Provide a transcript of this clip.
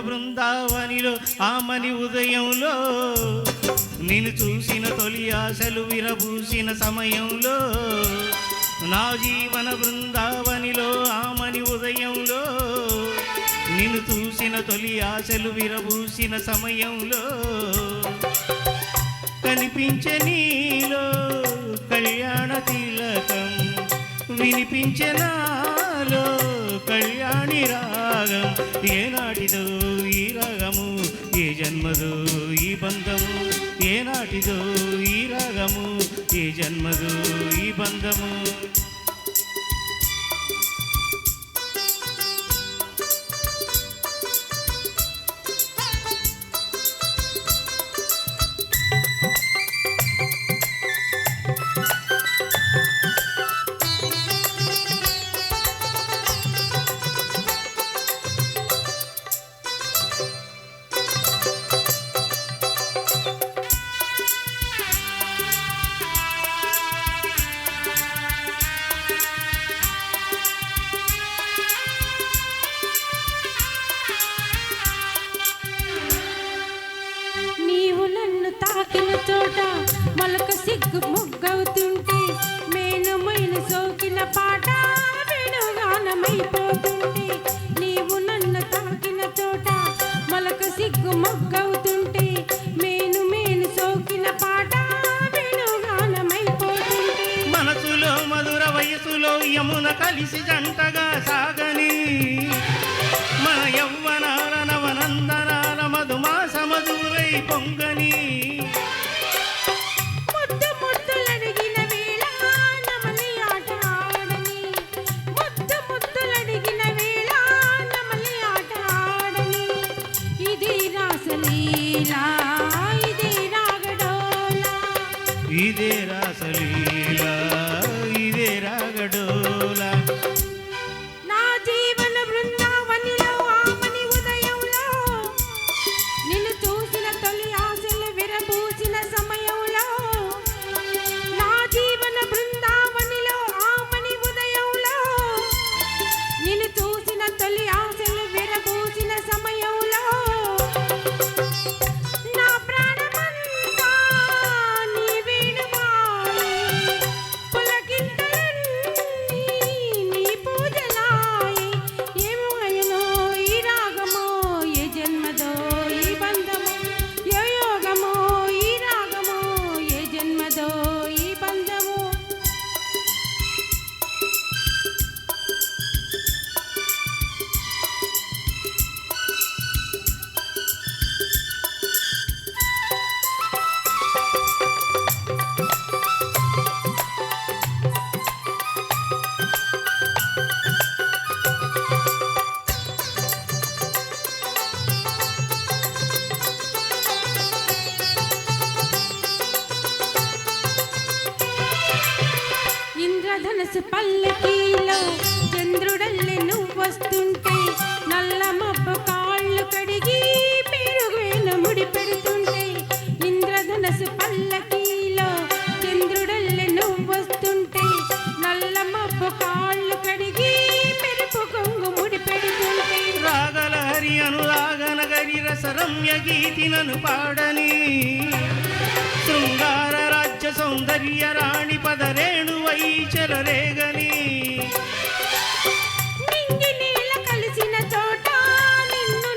బృందావనిలో ఆమని ఉదయంలో నిన్ను చూసిన తొలి ఆశలు విరబూసిన సమయంలో నా జీవన బృందావనిలో ఆమని ఉదయంలో నిన్ను చూసిన తొలి ఆశలు విరబూసిన సమయంలో కనిపించే నీలో కళ్యాణ తిలకం వినిపించే నాలో కళ్యాణి రాగం. ఏనాటిదో ఈ రాగము ఏ జన్మదో ఈ బంధము. ఏనాటిదో ఈ రాగము ఏ జన్మదో ఈ బంధము. చోట మొలక సిగ్గు ముగ్గవుతుంటే మేనుమైన సోకిన పాట వేణుగానమైపోతుంటే నీవు నన్ను తాకిన చోట మొలక సిగ్గు మొగ్గవుతుంటే మేను మేను సోకిన పాట వేణుగానమైపోతుంటే మనసులో మధుర వయసులో యమున కలిసి జంటగా సాగని మన యవ్వనాల నవనందనాల మధుమాస మధురై పొంగ pidiera salir. ధనసు పల్లకీలో చంద్రుడల్లి నువ్వు వస్తుంటే నల్ల మబ్బు కాళ్ళు కడిగి మెరుగైన ముడి పెడుతుంటే ఇంద్రధనసు పల్లకీలో చంద్రుడల్లి నువ్వు వస్తుంటే నల్ల మబ్బు కాళ్ళు కడిగి పెరుపు కొంగు ముడి పెడుతుంటే రాగల హరి అనురాగన గరి రసరమ్య గీతినను పాడని శృంగార రాజ్య సౌందర్య రాణి పదరేణు వైచలరేగని నింగి నీల కలిసిన చోట నిన్ను